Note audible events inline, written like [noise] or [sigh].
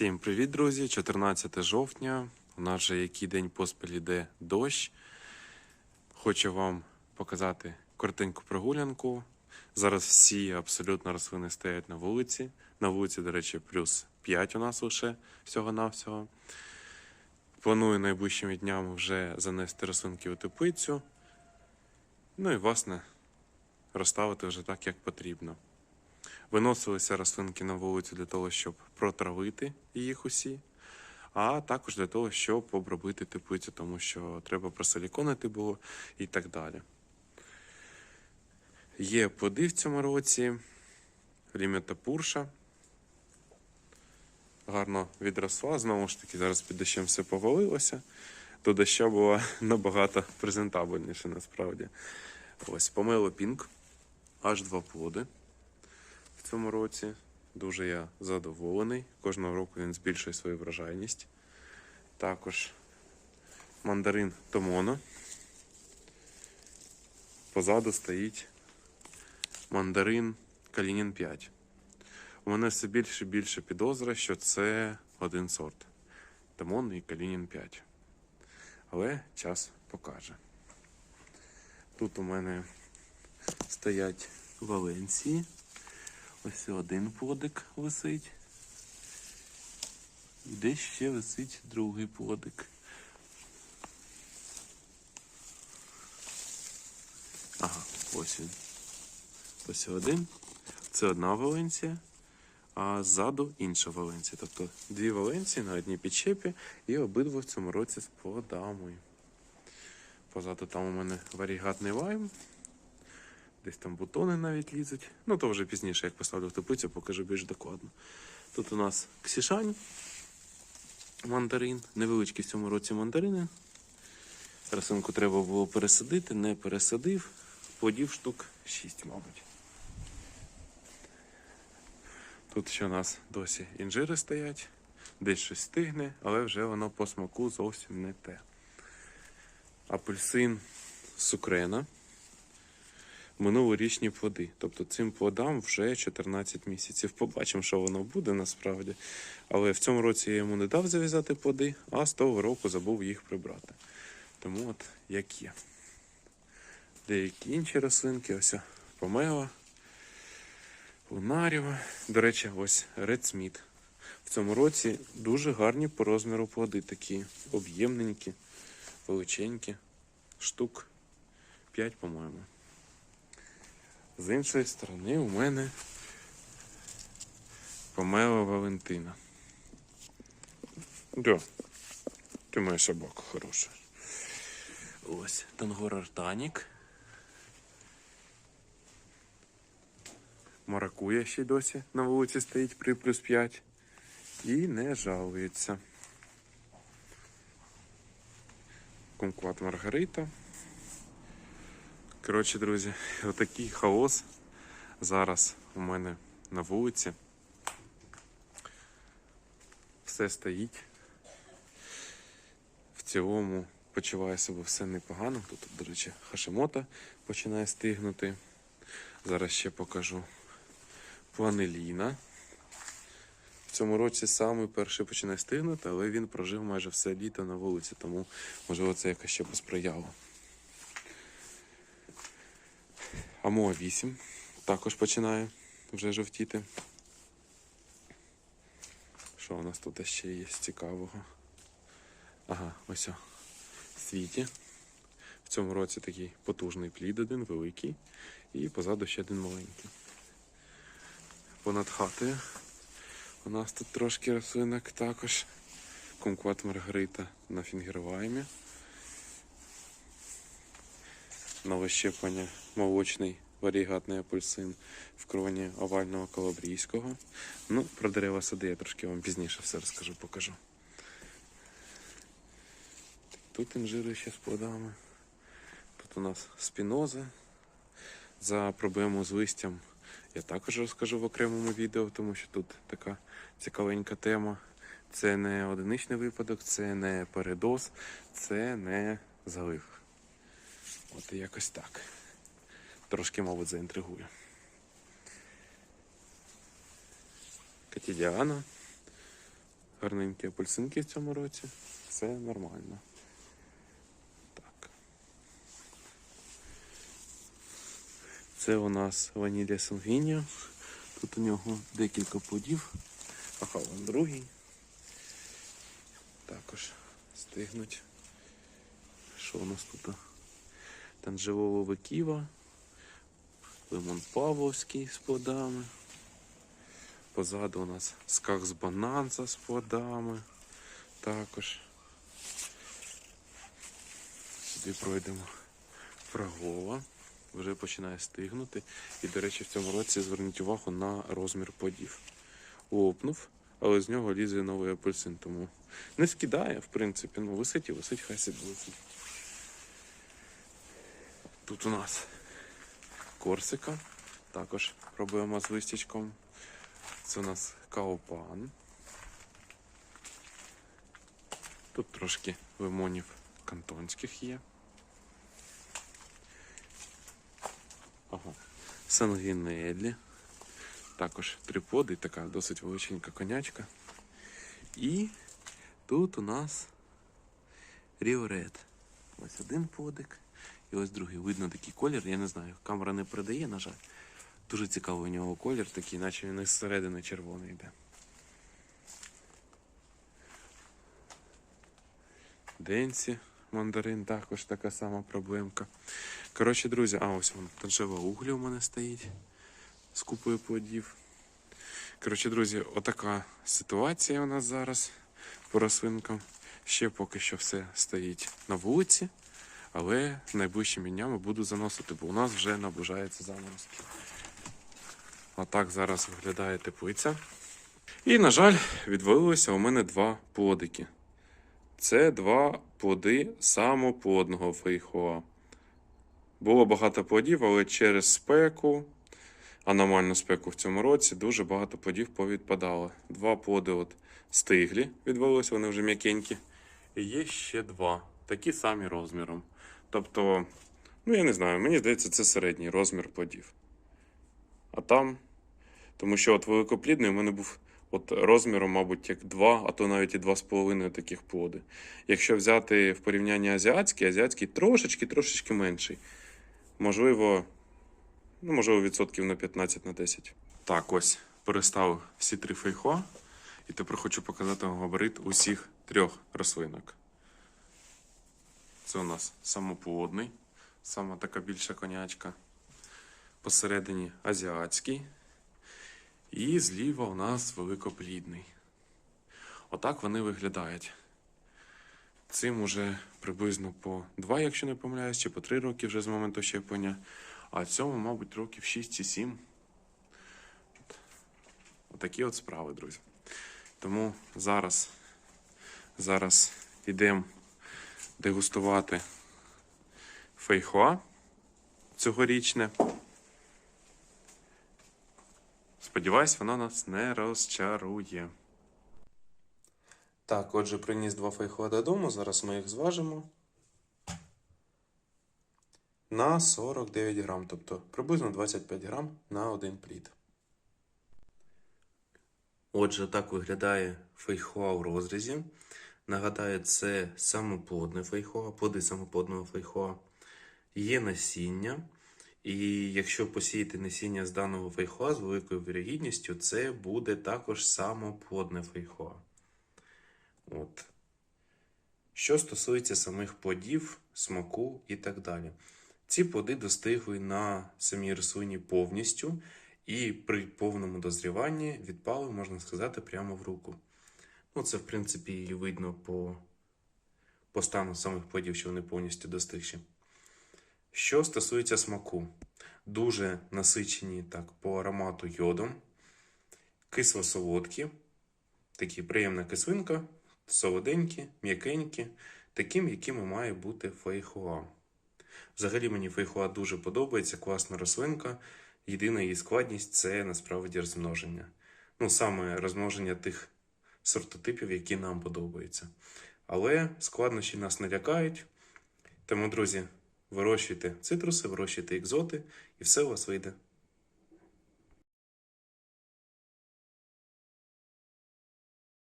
Всім привіт, друзі! 14 жовтня. У нас вже який день поспіль іде дощ. Хочу вам показати коротеньку прогулянку. Зараз всі абсолютно рослини стоять на вулиці. На вулиці, до речі, плюс 5 у нас лише всього-навсього. Планую найближчими днями вже занести рослинки у теплицю. Ну і, власне, розставити вже так, як потрібно. Виносилися рослинки на вулицю для того, щоб протравити їх усі, а також для того, щоб обробити теплицю, тому що треба просиліконити було і так далі. Є плоди в цьому році, лімета пурша. Гарно відросла. Знову ж таки, зараз під дощем все повалилося. До доща була [laughs] набагато презентабельніше насправді. Ось помило пінк, аж два плоди цьому році. Дуже я задоволений. Кожного року він збільшує свою врожайність. Також мандарин Томоно. Позаду стоїть мандарин Калінін 5. У мене все більше і більше підозра, що це один сорт. Томон і Калінін 5. Але час покаже. Тут у мене стоять Валенції. Ось один плодик висить. І десь ще висить другий плодик. Ага, ось він. Ось один. Це одна валенція, а ззаду інша валенція. Тобто дві валенції на одній підчепі і обидва в цьому році з плодами. Позаду там у мене варігатний лайм. Десь там бутони навіть лізуть. Ну, то вже пізніше, як поставлю в теплицю, покажу більш докладно. Тут у нас ксішань, мандарин. Невеличкі в цьому році мандарини. Росинку треба було пересадити, не пересадив. Плодів штук 6, мабуть. Тут ще у нас досі інжири стоять, десь щось стигне, але вже воно по смаку зовсім не те. Апельсин сукрена минулорічні плоди. Тобто цим плодам вже 14 місяців. Побачимо, що воно буде насправді. Але в цьому році я йому не дав зав'язати плоди, а з того року забув їх прибрати. Тому от як є. Деякі інші рослинки, ось помела, лунаріва. До речі, ось Smith. В цьому році дуже гарні по розміру плоди, такі об'ємненькі, величенькі, штук 5, по-моєму. З іншої сторони у мене помела Валентина. Да. Ти моя собака хороша. Ось Тангор Артанік. Маракуя ще досі на вулиці стоїть при плюс 5 і не жалується. Кумкват Маргарита. Коротше, друзі, отакий хаос зараз у мене на вулиці. Все стоїть. В цілому почуваю себе все непогано. Тут, до речі, хашимота починає стигнути. Зараз ще покажу планеліна. В цьому році саме перший починає стигнути, але він прожив майже все літо на вулиці, тому можливо це якось ще посприяло. Амо 8 також починає вже жовтіти. Що у нас тут ще є з цікавого? Ага, ось о. Світі. В цьому році такий потужний плід один, великий, і позаду ще один маленький. Понад хатою. У нас тут трошки рослинок також. Кумкват Маргарита на фінгерваймі. Нове щеплення молочний варігатний апельсин в кроні овального калабрійського. Ну, про дерева сади я трошки вам пізніше все розкажу, покажу. Тут інжири ще з плодами. Тут у нас спіноза. За проблему з листям я також розкажу в окремому відео, тому що тут така цікавенька тема. Це не одиничний випадок, це не передоз, це не залив. От якось так. Трошки, мабуть, заінтригує. Катідіана. гарненькі апельсинки в цьому році. Все нормально. Так. Це у нас ванілія Сангвінія. Тут у нього декілька плодів. Ага, вон другий. Також стигнуть. Що у нас тут? Танжеволове ківа, лимон Павловський з плодами. Позаду у нас скакс бананца з плодами. Також. Сюди пройдемо фрагова. Вже починає стигнути. І, до речі, в цьому році зверніть увагу на розмір плодів. Лопнув, але з нього лізе новий апельсин, тому не скидає, в принципі. Ну, висить і висить, хай собі висить. Тут у нас корсика. Також проблема з листячком. Це у нас каопан. Тут трошки лимонів кантонських є. Ага. Сангінелі. Також три плоди, така досить величенька конячка. І тут у нас Ріорет. Ось один плодик. І ось другий. Видно такий колір. Я не знаю, камера не передає, на жаль. Дуже цікавий у нього колір, такий, наче він із середини червоний йде. Денсі, мандарин також така сама проблемка. Коротше, друзі, а ось вон танжева угля у мене стоїть з купою плодів. Коротше, друзі, отака ситуація у нас зараз по рослинкам. Ще поки що все стоїть на вулиці, але найближчими днями буду заносити, бо у нас вже наближається заморозки. Отак зараз виглядає теплиця. І, на жаль, відвалилося у мене два плодики. Це два плоди самоплодного фейхоа. Було багато плодів, але через спеку, аномальну спеку в цьому році, дуже багато плодів повідпадало. Два плоди от стиглі, відвалилися, вони вже м'якенькі. І є ще два, такі самі розміром. Тобто, ну я не знаю, мені здається, це середній розмір плодів. А там, тому що от великоплідний у мене був от розміром, мабуть, як два, а то навіть і два з половиною таких плоди. Якщо взяти в порівнянні азіатський, азіатський трошечки, трошечки менший. Можливо, ну, можливо, відсотків на 15 на 10. Так, ось переставив всі три фейхо. І тепер хочу показати вам габарит усіх трьох рослинок. Це у нас самоплодний, сама така більша конячка. Посередині азіатський. І зліва у нас великоплідний. Отак вони виглядають. Цим уже приблизно по 2, якщо не помиляюсь, чи по 3 роки вже з моменту щеплення. А цьому, мабуть, років 6 чи 7. Отакі от справи, друзі. Тому зараз, зараз йдемо дегустувати фейхоа цьогорічне. Сподіваюсь, воно нас не розчарує. Так, отже, приніс два фейхоа додому. Зараз ми їх зважимо. На 49 грам, тобто приблизно 25 грам на один плід. Отже, так виглядає фейхоа в розрізі. Нагадаю, це самоплодне фейхоа, плоди самоплодного фейхоа. Є насіння. І якщо посіяти насіння з даного фейхоа з великою вірогідністю, це буде також самоплодне фейхоа. От. Що стосується самих плодів, смаку і так далі. Ці плоди достигли на самій рослині повністю, і при повному дозріванні відпали, можна сказати, прямо в руку. Ну, це, в принципі, і видно по, по стану самих плодів, що вони повністю достигші. Що стосується смаку, дуже насичені так, по аромату йодом, кисло-солодкі, такі приємна кислинка, солоденькі, м'якенькі, таким, якими має бути фейхоа. Взагалі мені фейхоа дуже подобається, класна рослинка. Єдина її складність це насправді розмноження. Ну, саме розмноження тих сортотипів, які нам подобаються. Але складнощі нас не лякають. Тому, друзі, вирощуйте цитруси, вирощуйте екзоти, і все у вас вийде.